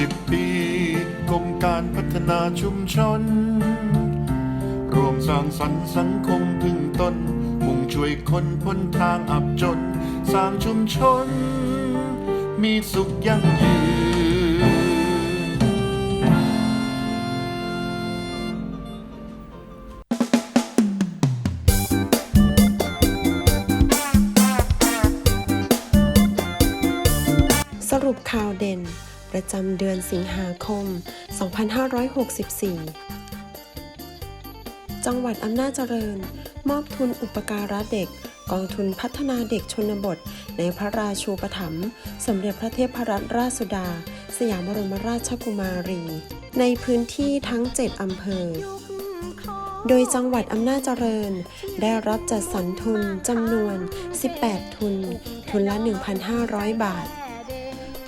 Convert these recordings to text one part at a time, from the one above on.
10ปีกรมการพัฒนาชุมชน รวมสร้างสรรค์สังคมพึ่งตน มุ่งช่วยคนพ้นทางอับจน สร้างชุมชน มีสุขยั่งยืน สรุปข่าวเด่น ประจำเดือนสิงหาคม 2564 จังหวัดอำนาจเจริญ มอบทุนอุปการะเด็ก กองทุนพัฒนาเด็กชนบท ในพระราชูปถัมภ์สมเด็จพระเทพรัตนราชสุดา สยามบรมราชกุมารี ในพื้นที่ทั้ง 7 อำเภอโดยจังหวัดอำนาจเจริญ ได้รับจัดสรรทุนจำนวน 18 ทุน ทุนละ 1,500 บาท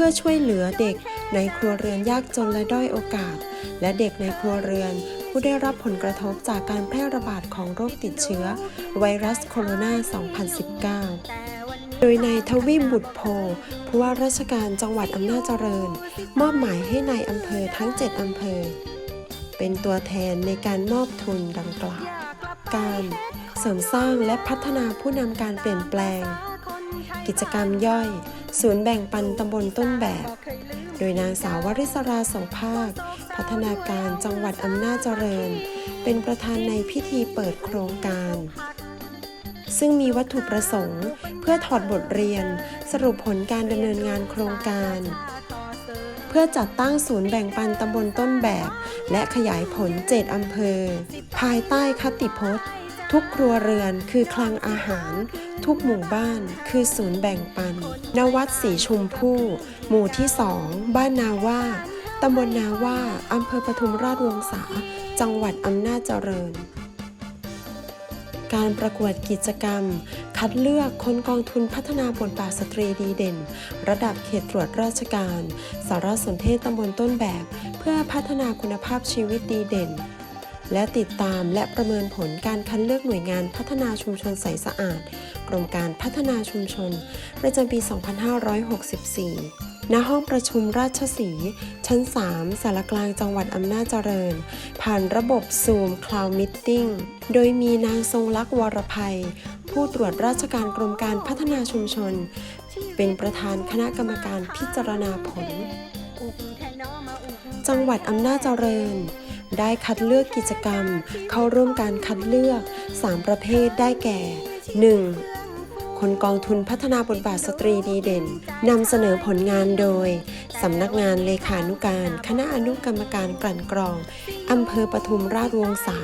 พื่อช่วยเหลือเด็กในครัวเรือนยากจนและด้อยโอกาส และเด็กในครัวเรือน ผู้ได้รับผลกระทบจากการแพร่ระบาดของโรคติดเชื้อ ไวรัสโคโรนา 2019โดยนายทวีบุตรโพผู้ว่าราชการจังหวัดอำนาจเจริญ มอบหมายให้ในายอำเภอทั้ง 7 อำเภอ เป็นตัวแทนในการมอบทุนดังกล่าว การเสริมสร้างและพัฒนาผู้นำการเปลี่ยนแปลง กิจกรรมย่อย ศูนย์แบ่งปันตำบลต้นแบบ โดยนางสาววริศราสงภาค พัฒนาการจังหวัดอำนาจเจริญ เป็นประธานในพิธีเปิดโครงการ ซึ่งมีวัตถุประสงค์ เพื่อถอดบทเรียน สรุปผลการดำเนินงานโครงการ เพื่อจัดตั้งศูนย์แบ่งปันตำบลต้นแบบ และขยายผล7อำเภอ ภายใต้คติพจน์ ทุกครัวเรือนคือคลังอาหาร ทุกหมู่บ้านคือศูนย์แบ่งปัน นวัดสีชมพู่ หมู่ที่สองบ้านนาว่าตำบลนาว่าอำเภอปทุมราชวงศา จังหวัดอำนาจเจริญ การประกวดกิจกรรม คัดเลือกคนกองทุนพัฒนาบทบาทสตรีดีเด่น ระดับเขตตรวจราชการ สารสนเทศตำบลต้นแบบ เพื่อพัฒนาคุณภาพชีวิตดีเด่น และติดตามและประเมินผลการคัดเลือกหน่วยงานพัฒนาชุมชนใสสะอาด กรมการพัฒนาชุมชน ประจำปี 2564 ณ ห้องประชุมราชสีห์ชั้น 3 สารกลางจังหวัดอำนาจเจริญ ผ่านระบบ Zoom Cloud Meeting โดยมีนางทรงลักษณ์วรภัย ผู้ตรวจราชการกรมการพัฒนาชุมชน เป็นประธานคณะกรรมการพิจารณาผล จังหวัดอำนาจเจริญได้คัดเลือกกิจกรรม เข้าร่วมการคัดเลือก 3 ประเภทได้แก่ 1. คนกองทุนพัฒนาบทบาทสตรีดีเด่นนำเสนอผลงานโดย สำนักงานเลขานุการ คณะอนุกรรมการกลั่นกรองอำเภอปทุมราชวงศา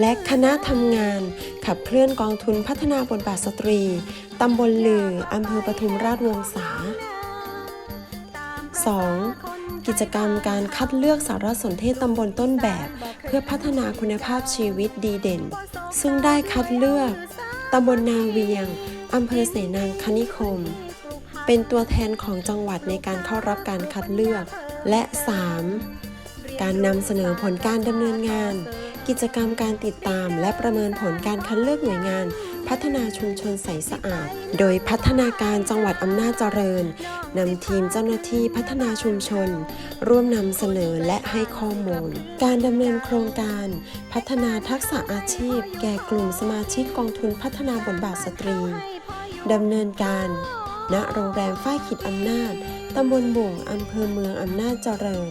และคณะทำงาน ขับเคลื่อนกองทุนพัฒนาบทบาทสตรีตำบลลืออำเภอปทุมราชวงศา 2. กิจกรรมการคัดเลือกสารสนเทศตำบลต้นแบบ เพื่อพัฒนาคุณภาพชีวิตดีเด่น ซึ่งได้คัดเลือกตำบลนาเวียง อำเภอเสนางคณิคม เป็นตัวแทนของจังหวัดในการเข้ารับการคัดเลือก และ 3. การนำเสนอผลการดำเนินงาน กิจกรรมการติดตามและประเมินผลการคัดเลือกหน่วยงาน พัฒนาชุมชนใสสะอาด โดยพัฒนาการจังหวัดอำนาจเจริญนำทีมเจ้าหน้าที่พัฒนาชุมชน ร่วมนำเสนอและให้ข้อมูล การดำเนินโครงการ พัฒนาทักษะอาชีพ แก่กลุ่มสมาชิกกองทุนพัฒนาบทบาทสตรี ดำเนินการณโรงแรมฝ้ายขิดอำนาจ ตำบลบุ่งอำเภอเมืองอำนาจเจริญ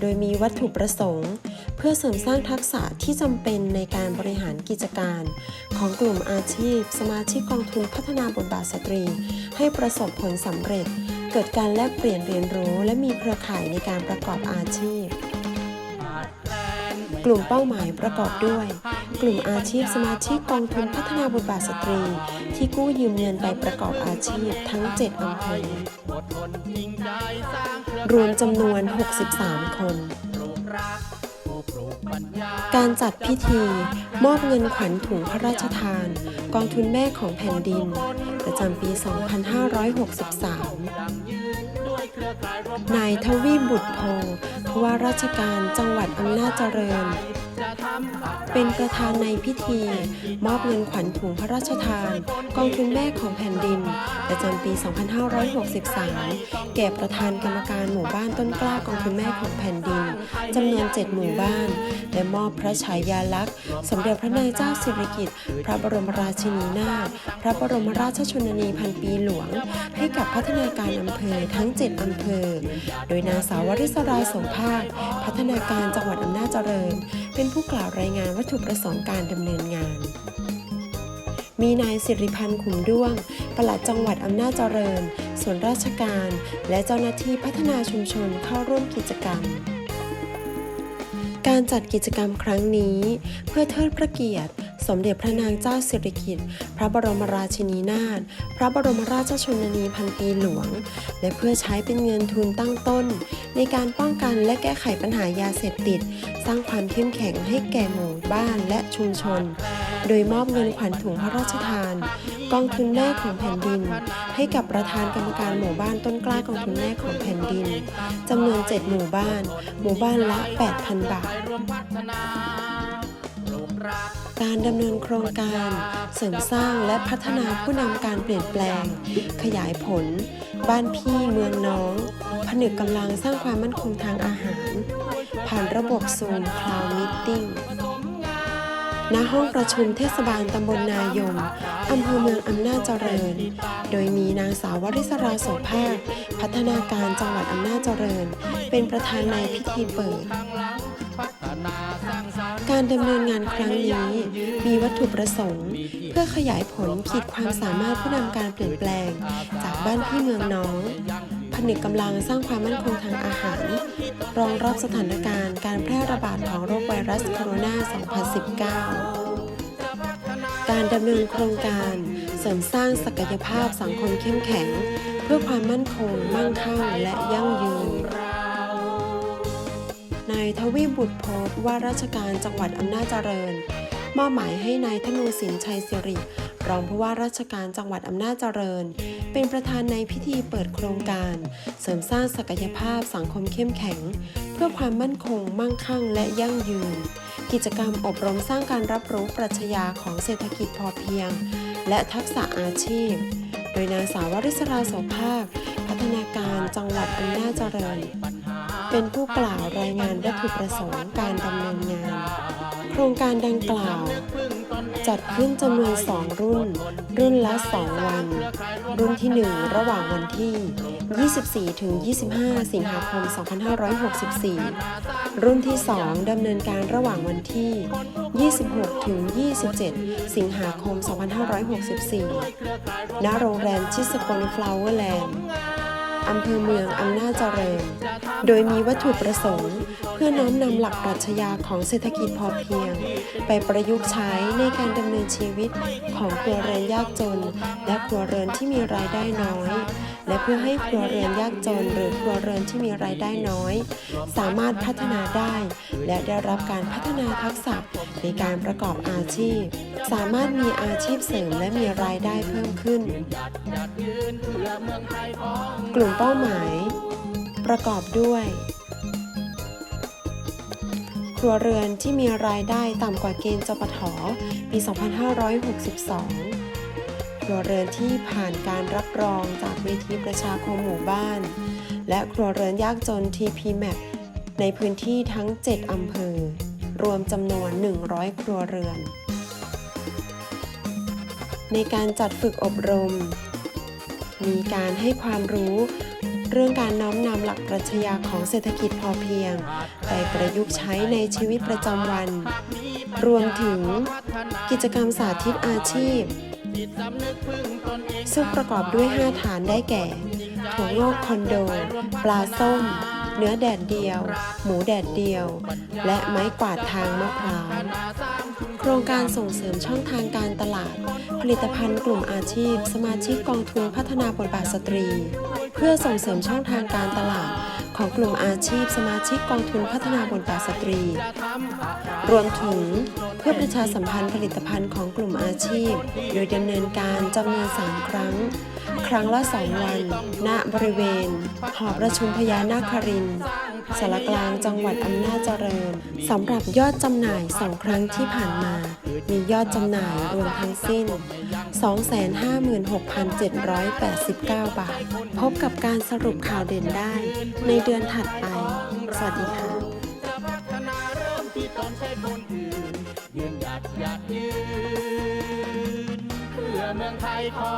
โดยมีวัตถุประสงค์ เพื่อเสริมสร้างทักษะที่จำเป็นในการบริหารกิจการ ของกลุ่มอาชีพ สมาชิกกองทุนพัฒนาบทบาทสตรี ให้ประสบผลสำเร็จ เกิดการแลกเปลี่ยนเรียนรู้ และมีเครือข่ายในการประกอบอาชีพ กลุ่มเป้าหมายประกอบด้วย กลุ่มอาชีพสมาชิกกองทุนพัฒนาบทบาทสตรี ที่กู้ยืมเงินไปประกอบอาชีพทั้ง 7อำเภอรวมจำนวน 63 คน การจัดพิธี มอบเงินขวัญถุงพระราชทาน กองทุนแม่ของแผ่นดิน ประจำปี 2563 นายทวีบุตรโพ ผู้ว่าราชการจังหวัดอำนาจเจริญ เป็นประธานในพิธี มอบเงินขวัญถุงพระราชทาน กองทุนแม่ของแผ่นดิน ประจำปี 2563 แก่ประธานกรรมการหมู่บ้านต้นกล้ากองทุนแม่ของแผ่นดินจำนวน 7 หมู่บ้าน และมอบพระฉายาลักษณ์ สมเด็จพระนางเจ้าสิริกิติ์พระบรมราชินีนาถพระบรมราชชนนีพันปีหลวง ให้กับพัฒนาการอำเภอทั้ง 7 อำเภอ โดยนางสาววริศราสมภาค พัฒนาการจังหวัดอำนาจเจริญ เป็นผู้กล่าวรายงานวัตถุประสงค์การดำเนินงาน มีนายสิริพันธ์ขุมด้วง ปลัดจังหวัดอำนาจเจริญ ส่วนราชการ และเจ้าหน้าที่พัฒนาชุมชนเข้าร่วมกิจกรรม การจัดกิจกรรมครั้งนี้ เพื่อเทิดพระเกียรติ สมเด็จพระนางเจ้าสิริกิติ์ พระบรมราชินีนาถ พระบรมราชชนนีพันปีหลวง และเพื่อใช้เป็นเงินทุนตั้งต้น ในการป้องกันและแก้ไขปัญหายาเสพติด สร้างความเข้มแข็งให้แก่หมู่บ้านและชุมชน โดยมอบเงินขวัญถุงพระราชทาน กองทุนแม่ของแผ่นดิน ให้กับประธานกรรมการหมู่บ้านต้นกล้ากองทุนแม่ของแผ่นดินจำนวน7หมู่บ้าน หมู่บ้านละ 8,000 บาทก การดำเนินโครงการ เสริมสร้างและพัฒนาผู้นำการเปลี่ยนแปลง ขยายผล บ้านพี่เมืองน้อง ผนึกกำลังสร้างความมั่นคงทางอาหาร ผ่านระบบซูมคลาวมิทติ้งณห้องประชุมเทศบาลตำบลนายมอำเภอเมืองอำนาจเจริญ โดยมีนางสาววริศราโสภาคพัฒนาการจังหวัดอำนาจเจริญ เป็นประธานในพิธีเปิด การดำเนินงานครั้งนี้ มีวัตถุประสงค์ เพื่อขยายผลขีดความสามารถผู้นำการเปลี่ยนแปลง จากบ้านพี่เมืองน้อง ผนึกกำลังสร้างความมั่นคงทางอาหาร รองรับสถานการณ์การแพร่ระบาดของโรคไวรัสโคโรนา 2019 การดำเนินโครงการเสริมสร้างศักยภาพสังคมเข้มแข็ง เพื่อความมั่นคง มั่งคั่งและยั่งยืน นายทวีบุตรโพธิ์ว่าราชการจังหวัดอำนาจเจริญ มอบหมายให้นายธนูสินชัยสิริ รองผู้ว่าราชการจังหวัดอำนาจเจริญ เป็นประธานในพิธีเปิดโครงการ เสริมสร้างศักยภาพสังคมเข้มแข็ง เพื่อความมั่นคง มั่งคั่ง และยั่งยืน กิจกรรมอบรมสร้างการรับรู้ปรัชญาของเศรษฐกิจพอเพียง และทักษะอาชีพ โดยนางสาววริศราโสภาคพัฒนาการจังหวัดอำนาจเจริญ เป็นผู้กล่าวรายงานวัตถุประสงค์การดำเนินงาน โครงการดังกล่าว จัดขึ้นจำนวน 2 รุ่น รุ่นละ 2 วัน รุ่นที่ 1 ระหว่างวันที่ 24 ถึง 25 สิงหาคม 2564 รุ่นที่ 2ดำเนินการระหว่างวันที่ 26 ถึง 27 สิงหาคม 2564 ณ โรงแรมชิสกลฟลาวเวอร์แลนด์ อำเภอเมืองอำนาจเจริญ โดยมีวัตถุประสงค์ พื่อน้อมนำหลักปรัชญาของเศรษฐกิจพอเพียง ไปประยุกต์ใช้ในการดำเนินชีวิตของครัวเรือนยากจน และครัวเรือนที่มีรายได้น้อย และเพื่อให้ครัวเรือนยากจน หรือครัวเรือนที่มีรายได้น้อย สามารถพัฒนาได้ และได้รับการพัฒนาทักษะในการประกอบอาชีพ สามารถมีอาชีพเสริมและมีรายได้เพิ่มขึ้น กลุ่มเป้าหมาย ประกอบด้วย ครัวเรือนที่มีรายได้ต่ำกว่าเกณฑ์จปทปี 2562 ครัวเรือนที่ผ่านการรับรองจากเวทีประชาคมหมู่บ้าน และครัวเรือนยากจน TP Map ในพื้นที่ทั้ง 7 อำเภอ รวมจำนวน 100 ครัวเรือน ในการจัดฝึกอบรม มีการให้ความรู้เรื่องการน้อมนำหลักปรัชญาของเศรษฐกิจพอเพียง ไปประยุกต์ใช้ในชีวิตประจำวัน รวมถึงกิจกรรมสาธิตอาชีพ ซึ่งประกอบด้วย 5 ฐานได้แก่ถั่วงอกคอนโด ปลาส้ม เนื้อแดดเดียว หมูแดดเดียว และไม้กวาดทางมะพร้าว โครงการส่งเสริมช่องทางการตลาด ผลิตภัณฑ์กลุ่มอาชีพ สมาชิกกองทุนพัฒนาบทบาทสตรี เพื่อส่งเสริมช่องทางการตลาด ของกลุ่มอาชีพสมาชิกกองทุนพัฒนาบทบาทสตรี รวมถึงเพื่อประชาสัมพันธ์ผลิตภัณฑ์ของกลุ่มอาชีพ โดยดำเนินการจำนวน 3 ครั้ง ครั้งละสองวัน ณ บริเวณ หอประชุมพญานาครินสารกลางจังหวัดอำนาจเจริญสำหรับยอดจำหน่ายสองครั้งที่ผ่านมา มียอดจำหน่ายรวมทั้งสิ้น 256,789 บาท พบกับการสรุปข่าวเด่นได้ ในเดือนถัดไป สวัสดีค่ะเริ่มที่ตนใช้คนอื่นยืนหยัดหยัดยืนเพื่อเมืองไทยขอ